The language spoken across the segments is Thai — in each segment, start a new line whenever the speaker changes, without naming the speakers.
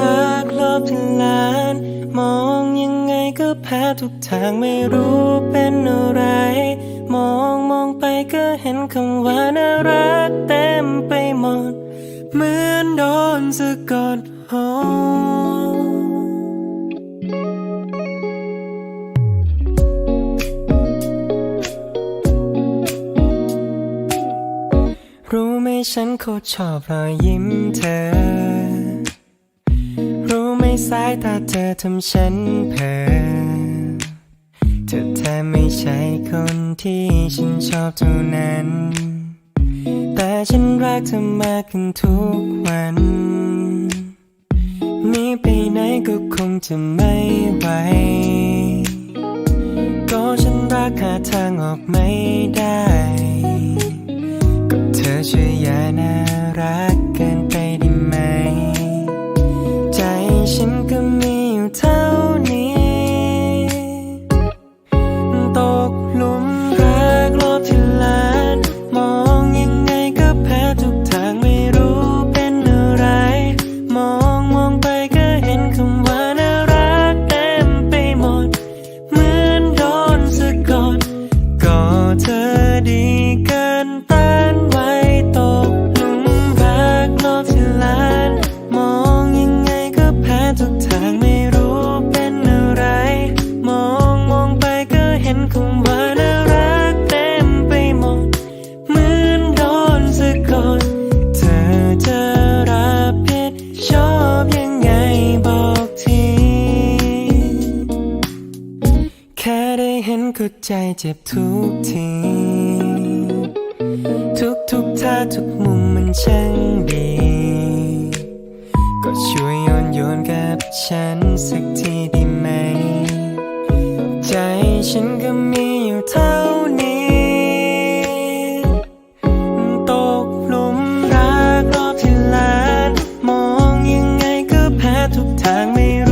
รักรอบที่ลาน มองยังไงก็แพ้ทุกทางไม่รู้เป็นอะไร มองมองไปก็เห็นคำว่าน่ารักเต็มไปหมด เหมือนโดนสะกดหอรู้ไหมฉันโคตรชอบรอยยิ้มเธอายตาเธอทำฉันเพ้อเธอแทบไม่ใช่คนที่ฉันชอบเท่านั้น แต่ฉันรักเธอมากขึ้นทุกวันนีไปไหนก็คงจะไม่ไหวก็ฉันรักหาทางออกไม่ได้ ก็เธอช่วยอย่าน่ารัก ก็ใจเจ็บทุกที ทุกทุกท่าทุกมุมมันช่างดี ก็ช่วยโยนโยนกับฉันสักทีดีไหม ใจฉันก็มีอยู่เท่านี้ทางไม่รู้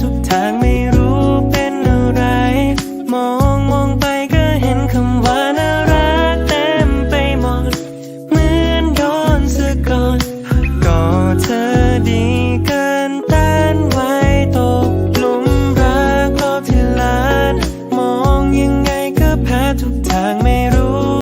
ทุกทาง